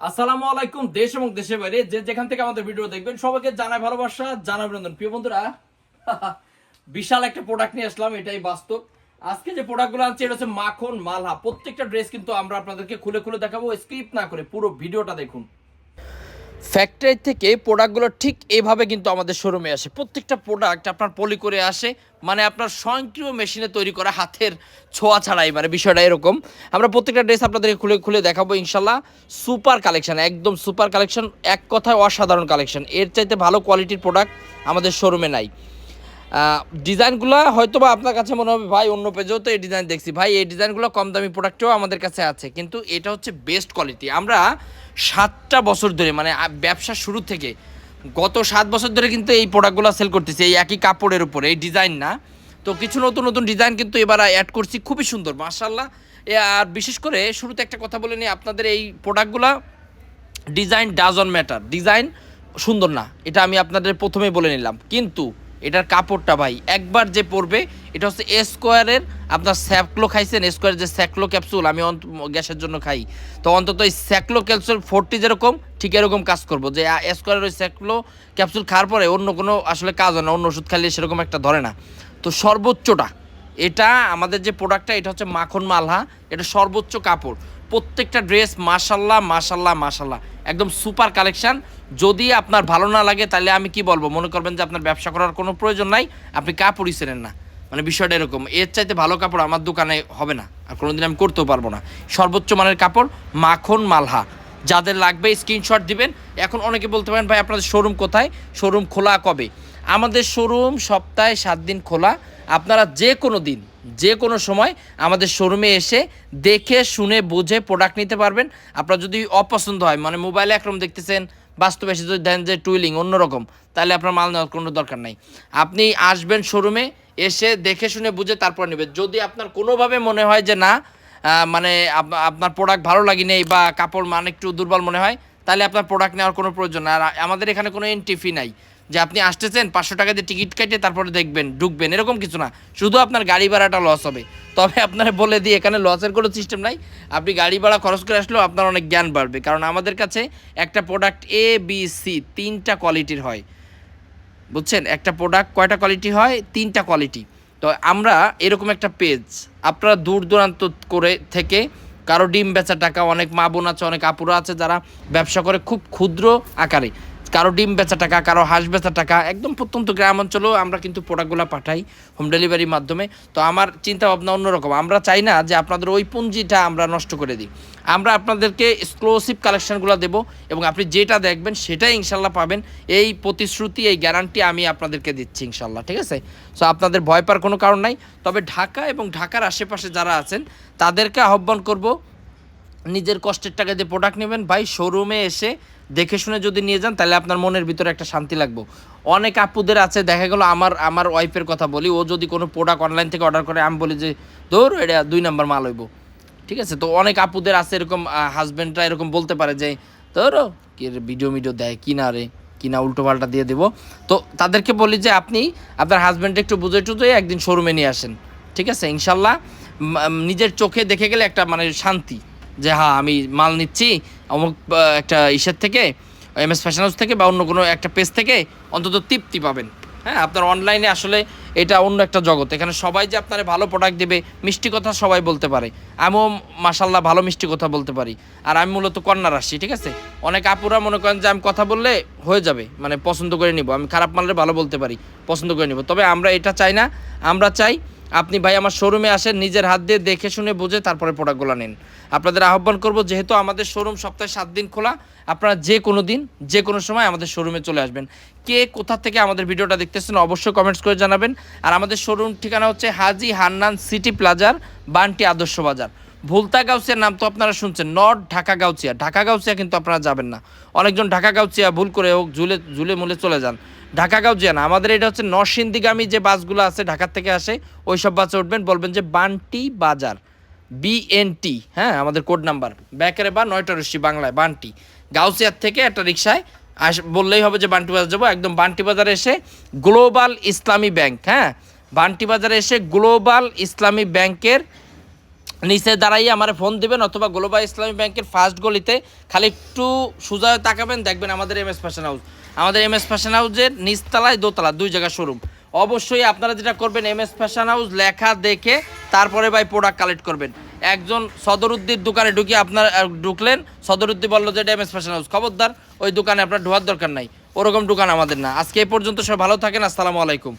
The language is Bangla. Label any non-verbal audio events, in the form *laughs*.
আসসালামু আলাইকুম, দেশ এবং দেশের বাইরে যে যেখান থেকে আমাদের ভিডিও দেখবেন, সবাইকে জানাই ভালোবাসা, জানাই অভিনন্দন। প্রিয় বন্ধুরা, *laughs* বিশাল একটা প্রোডাক্ট নিয়ে আসলাম, এটাই বাস্তব। আজকে যে প্রোডাক্টগুলো আনছি, এটা হচ্ছে মাখন মালহা। প্রত্যেকটা ড্রেস কিন্তু আমরা আপনাদেরকে খুলে খুলে দেখাবো স্ক্রিপ্ট না করে পুরো ভিডিওটা দেখুন। ফ্যাক্টরি থেকে প্রোডাক্টগুলো ঠিক এভাবে কিন্তু আমাদের শোরুমে আসে। প্রত্যেকটা প্রোডাক্ট আপনার পলি করে আসে মানে আপনার স্বয়ংক্রিয় মেশিনে তৈরি করা হাতের ছোঁয়া ছাড়াই মানে বিষয়টা এরকম। আমরা প্রত্যেকটা ড্রেস আপনাদেরকে খুলে খুলে দেখাবো ইনশাল্লাহ। সুপার কালেকশন একদম সুপার কালেকশন এক কথায় অসাধারণ কালেকশন এর চাইতে ভালো কোয়ালিটির প্রোডাক্ট আমাদের শোরুমে নাই। ডিজাইনগুলো হয়তো বা আপনার কাছে মনে হবে, ভাই, অন্য পেজেও তো এই ডিজাইন দেখছি। ভাই, এই ডিজাইনগুলো কম দামি প্রোডাক্টেও আমাদের কাছে আছে, কিন্তু এটা হচ্ছে বেস্ট কোয়ালিটি আমরা সাতটা বছর ধরে মানে ব্যবসা শুরু থেকে গত সাত বছর ধরে কিন্তু এই প্রোডাক্টগুলো সেল করতেছি, এই একই কাপড়ের উপরে, এই ডিজাইন না। তো কিছু নতুন নতুন ডিজাইন কিন্তু এবার অ্যাড করছি, খুবই সুন্দর মার্শাল্লাহ আর বিশেষ করে শুরুতে একটা কথা বলে নিই আপনাদের এই প্রোডাক্টগুলো ডিজাইন ডাজন ম্যাটার ডিজাইন সুন্দর না, এটা আমি আপনাদের প্রথমে বলে নিলাম। কিন্তু এটার কাপড়টা ভাই, একবার যে পরবে, এটা হচ্ছে স্কোয়ারের আপনার স্যাকলো খাইছেন স্কোয়ার যে স্যাকলো ক্যাপসুল আমি গ্যাসের জন্য খাই। তো অন্তত এই স্যাকলো ক্যাপসুল ফোরটি যেরকম, ঠিক এরকম কাজ করব। যে স্কোয়ারের ওই স্যাকলো ক্যাপসুল খাওয়ার পরে অন্য কোনো আসলে কাজ হয় না, অন্য ওষুধ খাইলে সেরকম একটা ধরে না। তো সর্বোচ্চটা, এটা আমাদের যে প্রোডাক্টটা এটা হচ্ছে মাখন মালহা, এটা সর্বোচ্চ কাপড়। প্রত্যেকটা ড্রেস মাশাল্লাহ মাশাল্লাহ মাশাল্লাহ। একদম সুপার কালেকশন। যদি আপনার ভালো না লাগে, তাহলে আমি কি বলব? মনে করবেন যে আপনার ব্যবসা করার কোনো প্রয়োজন নাই, আপনি কাপড়ই চেনেন না। মানে বিষয়টা এরকম। এর চাইতে ভালো কাপড় আমার দোকানে হবে না। আর কোনোদিন আমি করতেও পারব না। সর্বোচ্চ মানের কাপড় মাখন মালহা। যাদের লাগবে স্ক্রিনশট দিবেন। এখন অনেকে বলতে পারেন, ভাই, আপনাদের শোরুম কোথায়? শোরুম খোলা কবে? আমাদের শোরুম সপ্তাহে সাত দিন খোলা। আপনারা যে কোনো দিন যে কোনো সময় আমাদের শোরুমে এসে দেখে, শুনে, বুঝে প্রোডাক্ট নিতে পারবেন। আপনার যদি অপছন্দ হয় মানে মোবাইলে একরকম দেখতেছেন, বাস্তবে এসে যদি দেন যে টুইলিং অন্যরকম, তাহলে আপনার মাল নেওয়ার কোনো দরকার নাই। আপনি আসবেন শোরুমে এসে দেখে, শুনে, বুঝে তারপর নেবেন। যদি আপনার কোনোভাবে মনে হয় যে না মানে আপনার প্রোডাক্ট ভালো লাগে নেই বা কাপড় মান একটু দুর্বল মনে হয়, তাহলে আপনার প্রোডাক্ট নেওয়ার কোনো প্রয়োজন আর আমাদের এখানে কোনো এন্ট্রি ফি নাই। যে আপনি আসতেছেন, পাঁচশো টাকা দিয়ে টিকিট কেটে তারপরে দেখবেন, ঢুকবেন, এরকম কিছু না। শুধু আপনার গাড়ি ভাড়াটা লস হবে। তবে আপনারা বলে দিই এখানে লসের কোনো সিস্টেম নাই। আপনি গাড়ি ভাড়া খরচ করে আসলেও আপনার অনেক জ্ঞান বাড়বে। কারণ আমাদের কাছে একটা প্রোডাক্ট এ বি সি তিনটা কোয়ালিটির হয়। বুঝছেন? একটা প্রোডাক্ট কয়টা কোয়ালিটি হয়? তিনটা কোয়ালিটি তো আমরা এরকম একটা পেজ আপনারা দূর দূরান্ত করে থেকে কারও ডিম বেচা টাকা, অনেক মা বোন আছে, অনেক আপুরা আছে যারা ব্যবসা করে খুব ক্ষুদ্র আকারে। কারও ডিম বেচা টাকা, কারও হাঁস বেচা টাকা, একদম প্রত্যন্ত গ্রাম অঞ্চলেও আমরা কিন্তু প্রোডাক্টগুলো পাঠাই হোম ডেলিভারির মাধ্যমে। তো আমার চিন্তা ভাবনা অন্যরকম। আমরা চাই না যে আপনাদের ওই পুঞ্জিটা আমরা নষ্ট করে দিই। আমরা আপনাদেরকে এক্সক্লুসিভ কালেকশনগুলো দেব এবং আপনি যেটা দেখবেন সেটাই ইনশাল্লাহ পাবেন। এই প্রতিশ্রুতি, এই গ্যারান্টি আমি আপনাদেরকে দিচ্ছি ইনশাল্লাহ, ঠিক আছে? সো আপনাদের ভয় পাওয়ার কোনো কারণ নাই। তবে ঢাকা এবং ঢাকার আশেপাশে যারা আছেন, তাদেরকে আহ্বান করব, নিজের কষ্টের টাকা দিয়ে প্রোডাক্ট নেবেন। ভাই শোরুমে এসে দেখে শুনে যদি নিয়ে যান, তাহলে আপনার মনের ভিতরে একটা শান্তি লাগবে। অনেক আপুদের আছে, দেখা গেলো আমার আমার ওয়াইফের কথা বলি, ও যদি কোনো প্রোডাক্ট অনলাইন থেকে অর্ডার করে, আমি বলি যে, ধর, এটা দুই নাম্বার মাল হইব। ঠিক আছে? তো অনেক আপুদের আছে এরকম হাজব্যান্ডরা এরকম বলতে পারে যে, ধরো, কি ভিডিও মিডিও দেয়, কি না রে, কি না উল্টো পাল্টা দিয়ে দেবো? তো তাদেরকে বলি যে, আপনি আপনার হাজব্যান্ডকে একটু বুঝে টুঝে একদিন শোরুমে নিয়ে আসেন। ঠিক আছে? ইনশাল্লাহ নিজের চোখে দেখে গেলে একটা মানে শান্তি যে হ্যাঁ আমি মাল নিচ্ছি অমুক একটা ইসের থেকে এম এস ফ্যাশন হাউস থেকে বা অন্য কোনো একটা পেজ থেকে অন্তত তৃপ্তি পাবেন। হ্যাঁ আপনার অনলাইনে আসলে এটা অন্য একটা জগৎ। এখানে সবাই যে আপনার ভালো প্রোডাক্ট দেবে, মিষ্টি কথা সবাই বলতে পারে। আমিও মাসাল্লাহ ভালো মিষ্টি কথা বলতে পারি। আর আমি মূলত কন্যা রাশি ঠিক আছে? অনেক আপুরা মনে করেন যে আমি কথা বললে হয়ে যাবে মানে পছন্দ করে নিব। আমি খারাপ মানলে ভালো বলতে পারি, পছন্দ করে নিব। তবে আমরা এটা চাই না। আমরা চাই আপনি ভাই আমার শোরুমে আসেন, নিজের হাত দিয়ে দেখে শুনে বুঝে তারপরে প্রোডাক্টগুলো নিন। আপনাদের আহ্বান করব, যেহেতু আমাদের শোরুম সপ্তাহে সাত দিন খোলা, আপনারা যে কোনো দিন, যে কোনো সময় আমাদের শোরুমে চলে আসবেন। কে কোথা থেকে আমাদের ভিডিওটা দেখতেছেন অবশ্যই কমেন্টস করে জানাবেন। আর আমাদের শোরুম ঠিকানা হচ্ছে হাজি হান্নান সিটি প্লাজার, বান্টি আদর্শ বাজার। ভুলতা গাউসিয়ার নাম তো আপনারা শুনছেন নর্থ ঢাকা গাউচিয়া ঢাকা গাউচিয়া কিন্তু আপনারা যাবেন না। অনেকজন ঢাকা গাউচিয়া ভুল করে হোক, ঝুলে ঝুলে মুলে চলে যান। ঢাকা গাউচিয়া না, আমাদের এটা হচ্ছে নরসিন্দিগামী যে বাসগুলো আছে ঢাকার থেকে আসে ওই সব বাসে উঠবেন, বলবেন যে বান্টি বাজার বিএনটি হ্যাঁ আমাদের কোড নাম্বার। ব্যাকেরে বা নয়টা রশ্মি বাংলায়, বান্টি। গাউসিয়ার থেকে একটা রিক্সায় আস, বললেই হবে যে বান্টি বাজার যাব, একদম বান্টি বাজারে এসে গ্লোবাল ইসলামী ব্যাংক হ্যাঁ। বান্টি বাজারে এসে গ্লোবাল ইসলামী ব্যাংকের নিচে দাঁড়াই আমার ফোন দিবেন অথবা গ্লোবাল ইসলামী ব্যাংকের ফার্স্ট গলিতে খালি একটু সোজা তাকাবেন, দেখবেন আমাদের এম এস ফ্যাশন হাউস আমাদের এম এস ফ্যাশন হাউসের নিচতলায় দোতলা, দুই জায়গা শোরুম অবশ্যই আপনারা যেটা করবেন এম এস ফ্যাশন হাউস লেখা দেখে তারপরে ভাই প্রোডাক্ট কালেক্ট করবেন। একজন সদরুদ্দির দোকানে ঢুকিয়ে আপনার ঢুকলেন সদরুদ্দি বলল যে, এটা এম এস ফ্যাশন হাউস খবরদার, ওই দোকানে আপনার ঢোয়ার দরকার নাই। ওরকম দোকান আমাদের না। আজকে এই পর্যন্ত সব ভালো থাকেন, আসসালামু আলাইকুম।